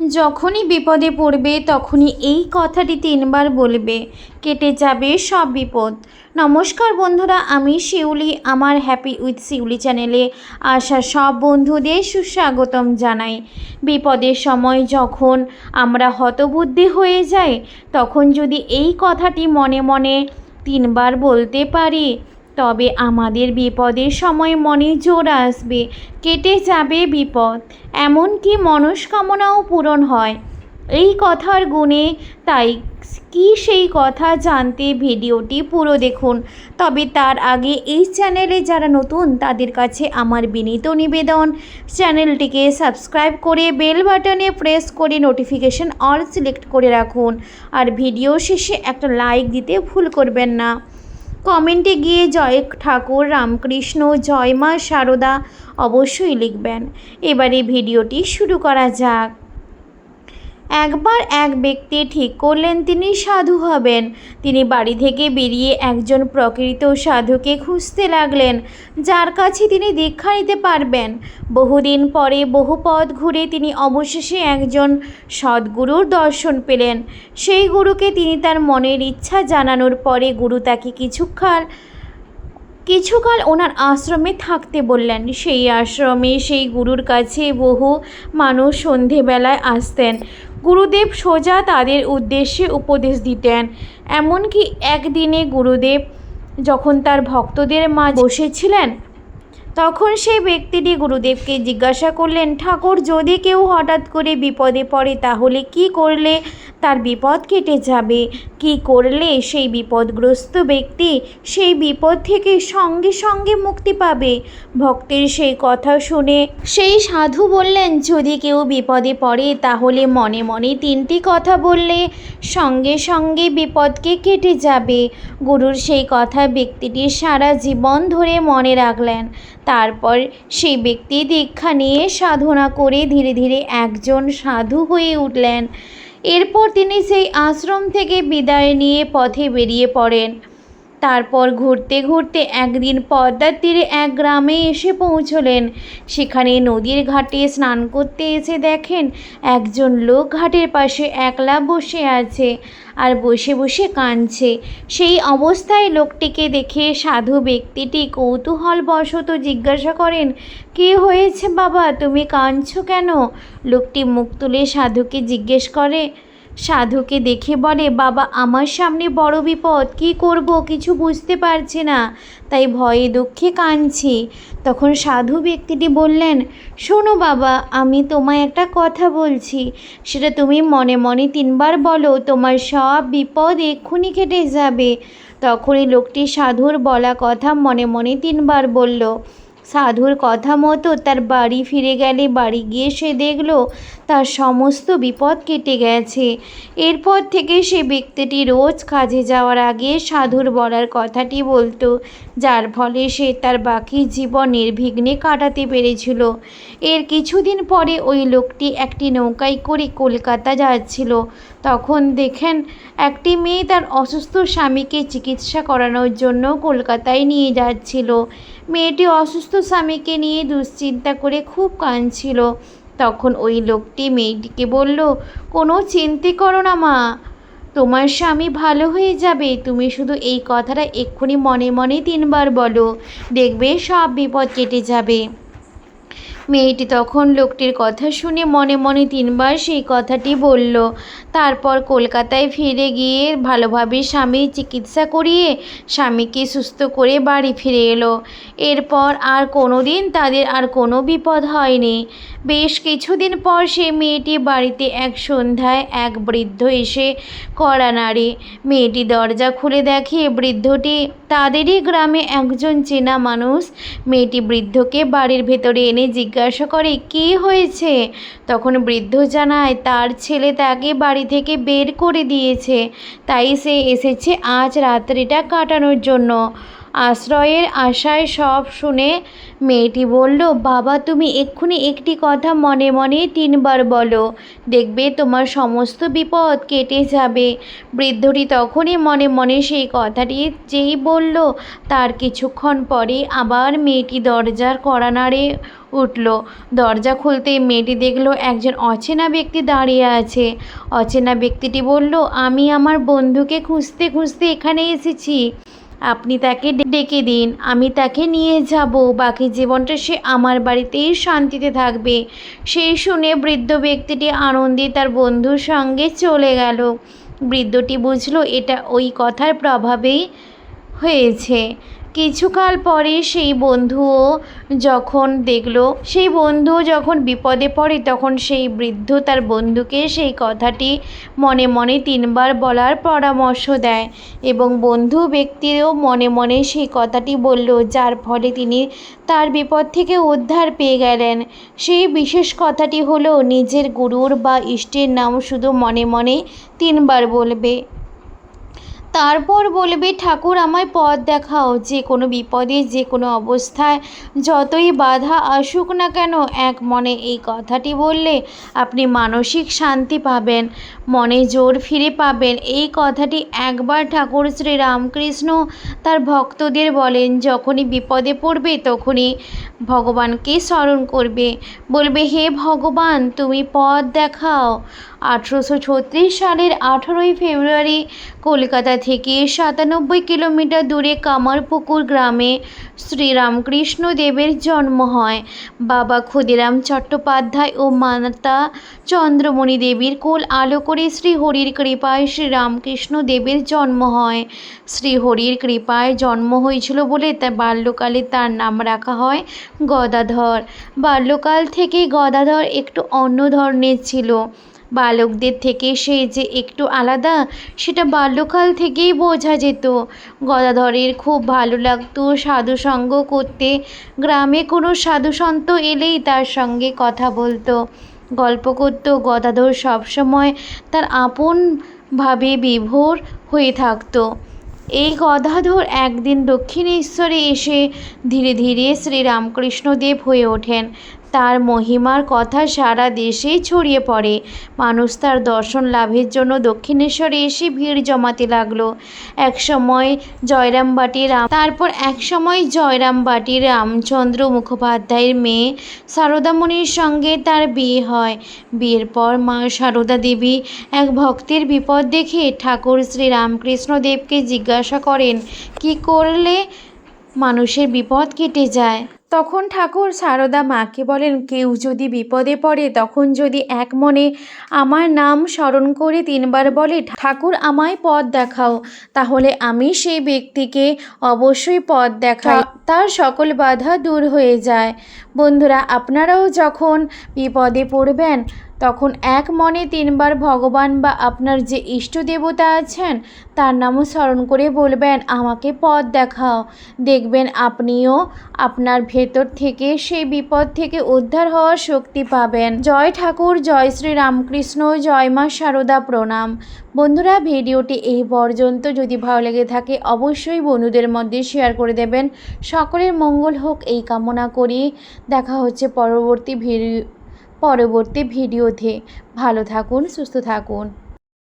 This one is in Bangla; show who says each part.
Speaker 1: যখনই বিপদে পড়বে, তখনই এই কথাটি তিনবার বলবে। কেটে যাবে সব বিপদ। নমস্কার বন্ধুরা, আমি শিউলি, আমার হ্যাপি উইথ শিউলি চ্যানেলে আসা সব বন্ধুদের সুস্বাগতম জানাই। বিপদের সময় যখন আমরা হতবুদ্ধি হয়ে যাই, তখন যদি এই কথাটি মনে মনে তিনবার বলতে পারি তবে আমাদের বিপদের সময় মনে জোর আসবে, কেটে যাবে বিপদ, এমনকি মনস্কামনাও পূরণ হয়। এই কথার গুণে তাই কি সেই কথা জানতে ভিডিওটি পুরো দেখুন। তবে তার আগে এই চ্যানেলে যারা নতুন, তাদের কাছে আমার বিনীত নিবেদন। চ্যানেলটিকে সাবস্ক্রাইব করে বেল বাটনে প্রেস করে নোটিফিকেশন অল সিলেক্ট করে রাখুন। আর ভিডিও শেষে একটা লাইক দিতে ভুল করবেন না। কমেন্টে গিয়ে জয় ঠাকুর, রামকৃষ্ণ, জয় মা, সারদা অবশ্যই লিখবেন। এবারে ভিডিওটি শুরু করা যাক। একবার এক ব্যক্তি ঠিক করলেন তিনি সাধু হবেন। তিনি বাড়ি থেকে বেরিয়ে একজন প্রকৃত সাধুকে খুঁজতে লাগলেন, যার কাছে তিনি দীক্ষা নিতে পারবেন। বহুদিন পরে বহু পথ ঘুরে তিনি অবশেষে একজন সদ্গুরুর দর্শন পেলেন। সেই গুরুকে তিনি তার মনের ইচ্ছা জানানোর পরে গুরু তাকে কিছুক্ষণ কিছুকাল ওনার আশ্রমে থাকতে বললেন। সেই আশ্রমে সেই গুরুর কাছে বহু মানুষ সন্ধেবেলায় আসতেন। গুরুদেব সোজা তাদের উদ্দেশ্যে উপদেশ দিতেন। এমনকি একদিনে গুরুদেব যখন তার ভক্তদের মা বসেছিলেন তখন সেই ব্যক্তিটি গুরুদেবকে জিজ্ঞাসা করলেন, ঠাকুর, যদি কেউ হঠাৎ করে বিপদে পড়ে, তাহলে কি করলে তার বিপদ কেটে যাবে? কি করলে সেই বিপদগ্রস্ত ব্যক্তি সেই বিপদ থেকে সঙ্গে সঙ্গে মুক্তি পাবে? ভক্তের সেই কথা শুনে সেই সাধু বললেন, যদি কেউ বিপদে পড়ে, তাহলে মনে মনে তিনটি কথা বললে, সঙ্গে সঙ্গে বিপদকে কেটে যাবে। গুরুর সেই কথা ব্যক্তিটি সারা জীবন ধরে মনে রাখলেন। তারপর সেই ব্যক্তি দীক্ষা নিয়ে সাধনা করে ধীরে ধীরে একজন সাধু হয়ে উঠলেন। এরপর তিনি সেই আশ্রম থেকে বিদায় নিয়ে পথে বেরিয়ে পড়েন। তারপর ঘুরতে ঘুরতে একদিন পদ্মার তীরে এক গ্রামে এসে পৌঁছলেন। সেখানে নদীর ঘাটে স্নান করতে এসে দেখেন একজন লোক ঘাটের পাশে একলা বসে আছে আর বসে বসে কাঁদছে। সেই অবস্থায় লোকটিকে দেখে সাধু ব্যক্তিটি কৌতূহলবশত জিজ্ঞাসা করেন, কে হয়েছে বাবা? তুমি কাঁদছ কেন? লোকটি মুখ তুলে সাধুকে জিজ্ঞেস করে সাধুকে দেখে বলে, বাবা, আমার সামনে বড় বিপদ, কি করব? কিছু বুঝতে পারছি না। তাই ভয়ে দুঃখে কাঁদছি। তখন সাধু ব্যক্তিটি বললেন, শোনো বাবা, আমি তোমায় একটা কথা বলছি। সেটা তুমি মনে মনে তিনবার বলো, তোমার সব বিপদ এক্ষুনি কেটে যাবে। তখনই লোকটি সাধুর বলা কথা মনে মনে তিনবার বলল সাধুর কথা মতো তার বাড়ি ফিরে গেলে বাড়ি গিয়ে সে দেখল তার সমস্ত বিপদ কেটে গেছে। এরপর থেকে সে ব্যক্তিটি রোজ কাজে যাওয়ার আগে সাধুর বলার কথাটি বলতো, যার ফলে সে তার বাকি জীবন নির্বিঘ্নে কাটাতে পেরেছিল। এর কিছুদিন পরে ওই লোকটি একটি নৌকায় করে কলকাতা যাচ্ছিল। তখন দেখেন একটি মেয়ে তার অসুস্থ স্বামীকে চিকিৎসা করানোর জন্য কলকাতায় নিয়ে যাচ্ছিল। মেয়েটি অসুস্থ স্বামীকে নিয়ে দুশ্চিন্তা করে খুব কাঁদছিল। তখন ওই লোকটি মেয়েটিকে বলল, কোনো চিন্তা করো না মা, তোমার স্বামী ভালো হয়ে যাবে। তুমি শুধু এই কথাটা এক্ষুনি মনে মনে তিনবার বলো। দেখবে সব বিপদ কেটে যাবে। মেয়েটি তখন লোকটির কথা শুনে মনে মনে তিনবার সেই কথাটি বলল। তারপর কলকাতায় ফিরে গিয়ে ভালোভাবে স্বামীর চিকিৎসা করিয়ে স্বামীকে সুস্থ করে বাড়ি ফিরে এলো। এরপর আর কোনো দিন তাদের আর কোনো বিপদ হয়নি। বেশ কিছুদিন পর সে মেয়েটি বাড়িতে এক সন্ধ্যায় এক বৃদ্ধ এসে কড়া নাড়ে। মেয়েটি দরজা খুলে দেখে, বৃদ্ধটি, তাদেরই গ্রামে একজন চেনা মানুষ। মেয়েটি বৃদ্ধকে বাড়ির ভেতরে এনে জিজ্ঞাসা করে, কী হয়েছে? তখন বৃদ্ধ জানায়, তার ছেলে তাকে বাড়ি থেকে বের করে দিয়েছে। তাই সে এসেছে আজ রাত্রিটা কাটানোর জন্য। আশ্রয়ের আশায় সব শুনে মেয়েটি বলল, বাবা, তুমি এক্ষুনি একটি কথা মনে মনে তিনবার বলো। দেখবে তোমার সমস্ত বিপদ কেটে যাবে। বৃদ্ধটি তখনই মনে মনে সেই কথাটি যেই বলল, তার কিছুক্ষণ পরে আবার মেয়েটি দরজার কড়া নাড়ে উঠল। দরজা খুলতে মেয়েটি দেখল একজন অচেনা ব্যক্তি দাঁড়িয়ে আছে। অচেনা ব্যক্তিটি বলল, আমি আমার বন্ধুকে খুঁজতে খুঁজতে এখানে এসেছি। আপনি তাকে ডেকে দিন, আমি তাকে নিয়ে যাব। বাকি জীবনটা সে আমার বাড়িতেই শান্তিতে থাকবে। সেই শুনে বৃদ্ধ ব্যক্তিটি আনন্দে তার বন্ধুর সঙ্গে চলে গেল। বৃদ্ধটি বুঝলো এটা ওই কথার প্রভাবেই হয়েছে। কিছুকাল পরে সেই বন্ধুও যখন দেখল, সেই বন্ধু যখন বিপদে পড়ে তখন সেই বৃদ্ধ তার বন্ধুকে সেই কথাটি মনে মনে তিনবার বলার পরামর্শ দেয় এবং বন্ধু ব্যক্তিও মনে মনে সেই কথাটি বলল, যার ফলে তিনি তার বিপদ থেকে উদ্ধার পেয়ে গেলেন। সেই বিশেষ কথাটি হলো, নিজের গুরুর বা ইষ্টের নাম শুধু মনে মনে তিনবার বলবে। তারপর বলবে, ঠাকুর, আমায় পথ দেখাও। যে কোনো বিপদে, যে কোনো অবস্থায়, যতই বাধা আসুক না কেন, এক মনে এই কথাটি বললে আপনি মানসিক শান্তি পাবেন, মনে জোর ফিরে পাবেন। এই কথাটি একবার ঠাকুর শ্রী রামকৃষ্ণ তার ভক্তদের বলেন, যখনই বিপদে পড়বে, তখনই ভগবানকে স্মরণ করবে। বলবে, হে ভগবান, তুমি পথ দেখাও। আঠেরোশো ছত্রিশ সালের আঠেরোই ফেব্রুয়ারি কলকাতা থেকে সাতানব্বই কিলোমিটার দূরে কামারপুকুর গ্রামে শ্রীরামকৃষ্ণ দেবের জন্ম হয়। বাবা ক্ষুদিরাম চট্টোপাধ্যায় ও মাতা চন্দ্রমণি দেবীর কোল আলো করে শ্রী হরির কৃপায় শ্রীরামকৃষ্ণ দেবের জন্ম হয়। শ্রী হরির কৃপায় জন্ম হয়েছিল বলে তা বাল্যকালে তার নাম রাখা হয় গদাধর। বাল্যকাল থেকে গদাধর একটু অন্য ধরনের ছিল। বালকদের থেকে সে যে একটু আলাদা, সেটা বাল্যকাল থেকেই বোঝা যেত। গদাধরের খুব ভালো লাগতো সাধুসঙ্গ করতে। গ্রামে কোনো সাধুসন্ত এলেই তার সঙ্গে কথা বলতো। গল্প করতো গদাধর সবসময় তার আপন ভাবে বিভোর হয়ে থাকতো। এই গদাধর একদিন দক্ষিণেশ্বরে এসে ধীরে ধীরে শ্রীরামকৃষ্ণদেব হয়ে ওঠেন। তার মহিমার কথা সারা দেশেই ছড়িয়ে পড়ে। মানুষ তার দর্শন লাভের জন্য দক্ষিণেশ্বরে এসে ভিড় জমাতে লাগল। একসময় রাম, তারপর একসময় জয়রামবাটি রামচন্দ্র মুখোপাধ্যায়ের মেয়ে সারদামণির সঙ্গে তার বিয়ে হয়। বিয়ের পর মা সারদা দেবী এক ভক্তের বিপদ দেখে ঠাকুর শ্রী রামকৃষ্ণদেবকে জিজ্ঞাসা করেন, কি করলে মানুষের বিপদ কেটে যায়? তখন ঠাকুর সারদা মাকে বলেন কেউ যদি বিপদে পড়ে তখন যদি এক মনে আমার নাম স্মরণ করে তিনবার বলে ঠাকুর আমায় পথ দেখাও তাহলে আমি সেই ব্যক্তিকে অবশ্যই পথ দেখাই। তার সকল বাধা দূর হয়ে যায়। বন্ধুরা আপনারাও যখন বিপদে পড়বেন তখন এক মনে তিনবার ভগবান বা আপনার যে ইষ্ট দেবতা আছেন, তার নামও স্মরণ করে বলবেন, আমাকে পথ দেখাও। দেখবেন আপনিও আপনার ভেতর থেকে সেই বিপদ থেকে উদ্ধার হওয়ার শক্তি পাবেন। জয় ঠাকুর, জয় শ্রী রামকৃষ্ণ জয় মা শারদা প্রণাম। বন্ধুরা, ভিডিওটি এই পর্যন্ত। যদি ভালো লেগে থাকে, অবশ্যই বন্ধুদের মধ্যে শেয়ার করে দেবেন। সকলের মঙ্গল হোক, এই কামনা করি। দেখা হচ্ছে পরবর্তী ভিডিও পরবর্তী ভিডিওতে। ভালো থাকুন সুস্থ থাকুন।